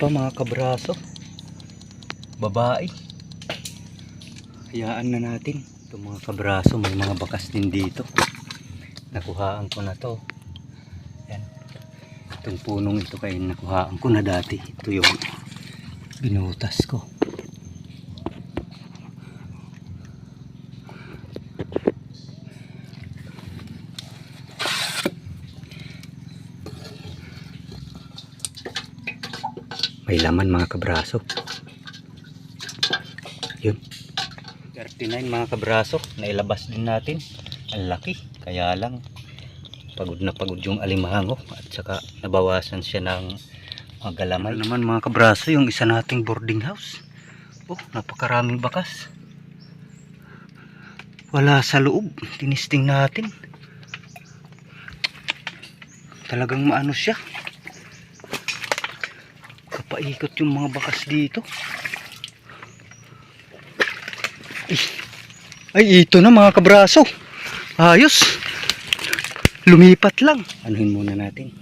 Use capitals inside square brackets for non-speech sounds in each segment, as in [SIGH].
pa mga kabraso. Babae. Hayaan na natin. Ito mga kabraso, may mga bakas din dito. Nakuhaan ko na to. Yan. Itong punong ito kay nakuhaan ko na dati. Ito yung binutas ko. May laman mga kabraso. Yun. 39 mga kabraso. Nailabas din natin. Ang laki. Kaya lang pagod na pagod yung alimango at saka nabawasan siya ng mga galamay. Ano naman mga kabraso yung isa nating boarding house. Oh, napakaraming bakas. Wala sa loob. Tinisting natin. Talagang maano siya. Kapaikot yung mga bakas dito. Ay ito na mga kabraso. Ayos. Lumipat lang. Anuhin muna natin.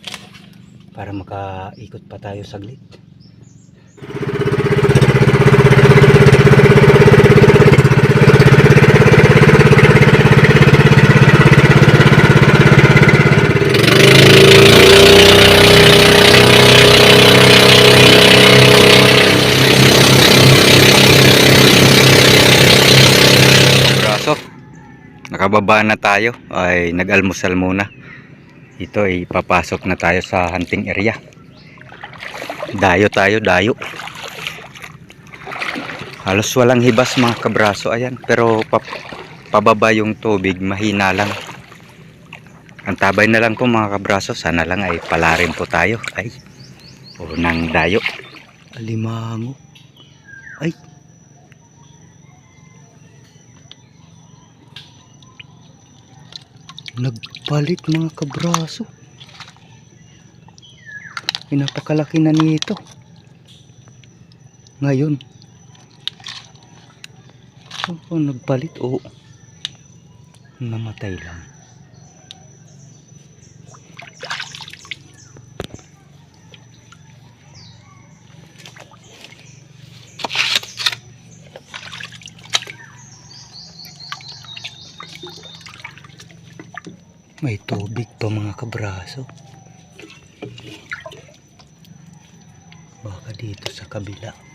Para makaikot pa tayo saglit. Nakababa na tayo. Ay nag-almusal muna. Ito ay papasok na tayo sa hunting area. Dayo tayo, dayo. Halos walang hibas mga kabraso ayan. Pero pa pababa yung tubig, mahina lang. Antabay na lang po mga kabraso. Sana lang ay palarin po tayo. Ay, unang dayo. Alimango. Ay, Nagpalit mga kabraso. Pinapakalaki na nito. Ngayon. Oh, nagpalit o namatay lang. May tubig pa mga kabraso. Baka dito sa kabila.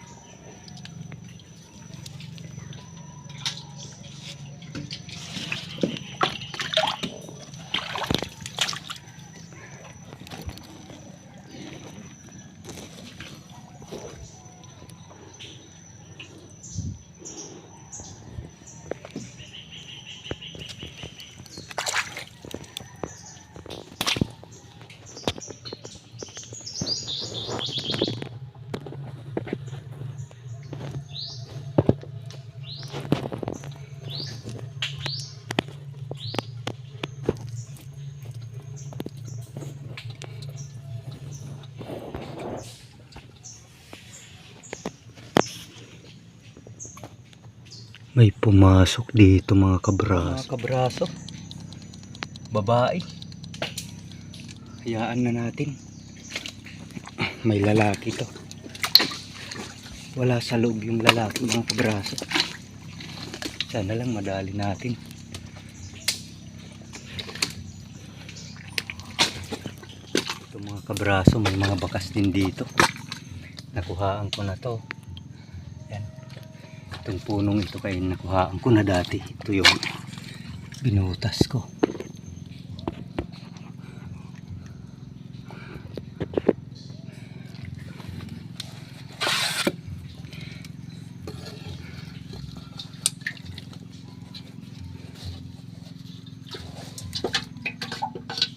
May pumasok dito mga kabraso. Mga kabraso. Babae. Hayaan na natin. May lalaki to. Wala sa loob yung lalaki mga kabraso. Sana lang madali natin. Ito mga kabraso, may mga bakas din dito. Nakuhaan ko na to. Itong punong ito kay nakuhaan ko na dati. Ito yung binutas ko.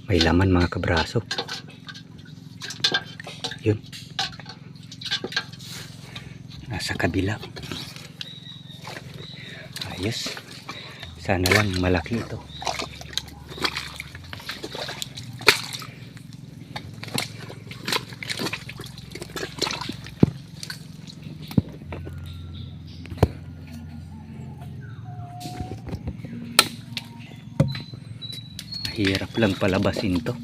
May laman mga kabraso. Yun. Nasa kabila. Ayos. Sana lang malaki ito. Hirap lang palabasin to.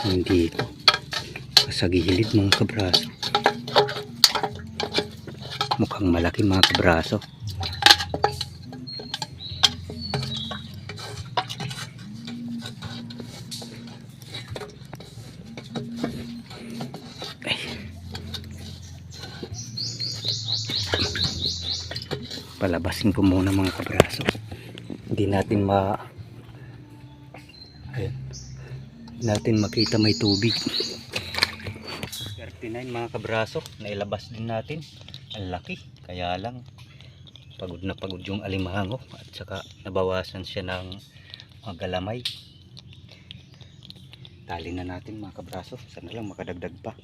Nandito. Sa gilid mga kabraso. Mukhang malaki mga kabraso. Palabasin ko muna mga kabraso. Hindi natin ma natin makita may tubig. 39 mga kabraso, nailabas din natin. Ang laki, kaya lang pagod na pagod yung alimango at saka nabawasan siya ng mga galamay. Tali na natin mga kabraso, sana lang makadagdag pa.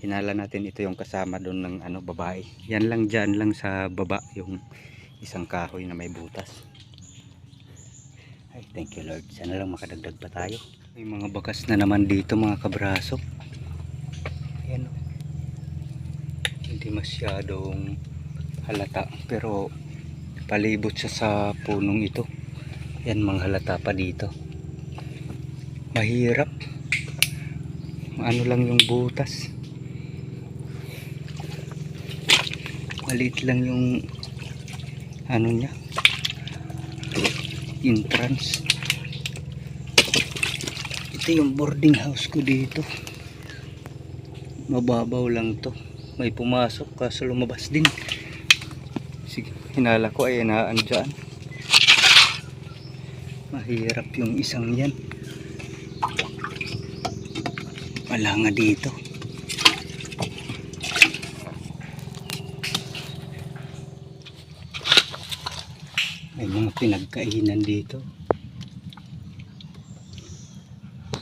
Hinala natin ito yung kasama doon ng ano babae. Yan lang dyan lang sa baba yung isang kahoy na may butas. Ay, thank you Lord. Sana lang makadagdag pa tayo. May mga bakas na naman dito mga kabraso. Ayan o. Hindi masyadong halata. Pero palibot siya sa punong ito. Yan mga halata pa dito. Mahirap. Ano lang yung butas. Maliit lang yung ano niya entrance ito yung boarding house ko dito mababaw lang to. May pumasok kaso lumabas din. Sige hinala ko ay inaan dyan. Mahirap yung isang yan. Wala nga dito. May mga pinagkainan dito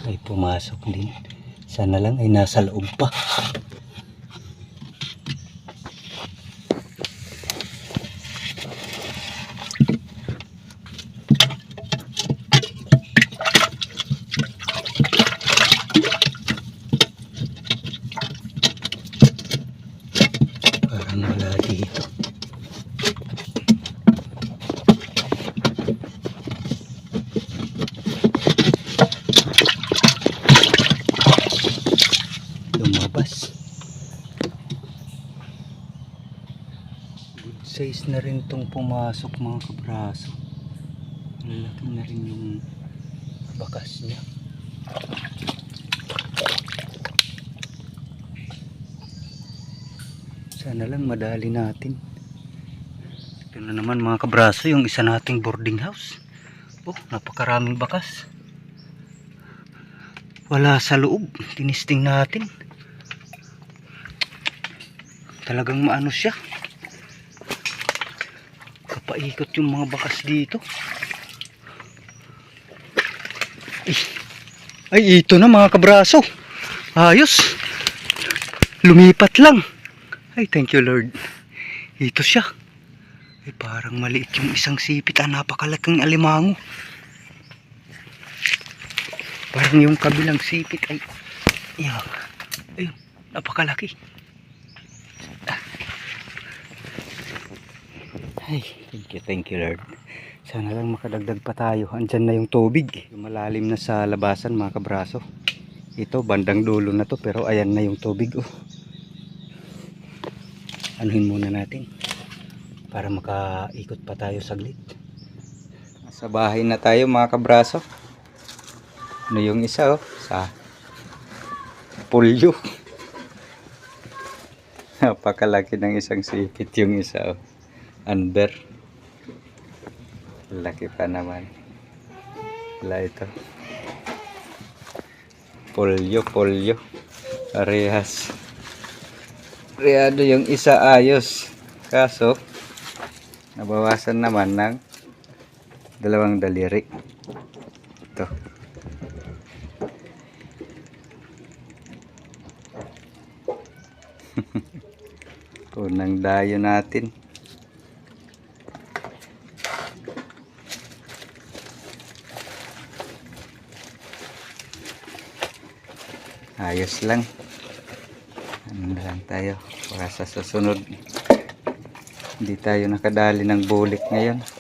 ay pumasok din. Sana lang ay nasa loob pa parang wala dito lumabas size na rin tong pumasok mga kabraso. Ang laki na rin yung bakas niya. Sana lang madali natin. Ito na naman mga kabraso yung isa nating boarding house. Oh napakaraming bakas. Wala sa loob. Tinisting natin. Talagang maano siya kapaikot yung mga bakas dito. Ay. Ito na mga kabraso. Ayos. Lumipat lang. Ay thank you lord. Ito siya. Ay parang maliit yung isang sipit. Ah napakalaking alimango. Parang yung kabilang sipit ay yan ayun napakalaki ay thank you thank you lord. Sana lang makadagdag pa tayo. Andyan na yung tubig yung malalim na sa labasan mga kabraso. Ito bandang dulo na to pero ayan na yung tubig oh. Anuhin muna natin para makaikot pa tayo saglit. Sa bahay na tayo mga kabraso. Ano yung isa oh? Sa pulyo. [LAUGHS] Napakalaki ng isang sipit yung isa oh under laki pa naman. Wala ito. Polyo polyo. Parehas. Reado yung isa ayos. Kaso nabawasan naman ng dalawang daliri. Ito. [LAUGHS] Unang dayo natin ayos lang. Ano lang tayo para sa susunod. Hindi tayo nakadali ng bulik ngayon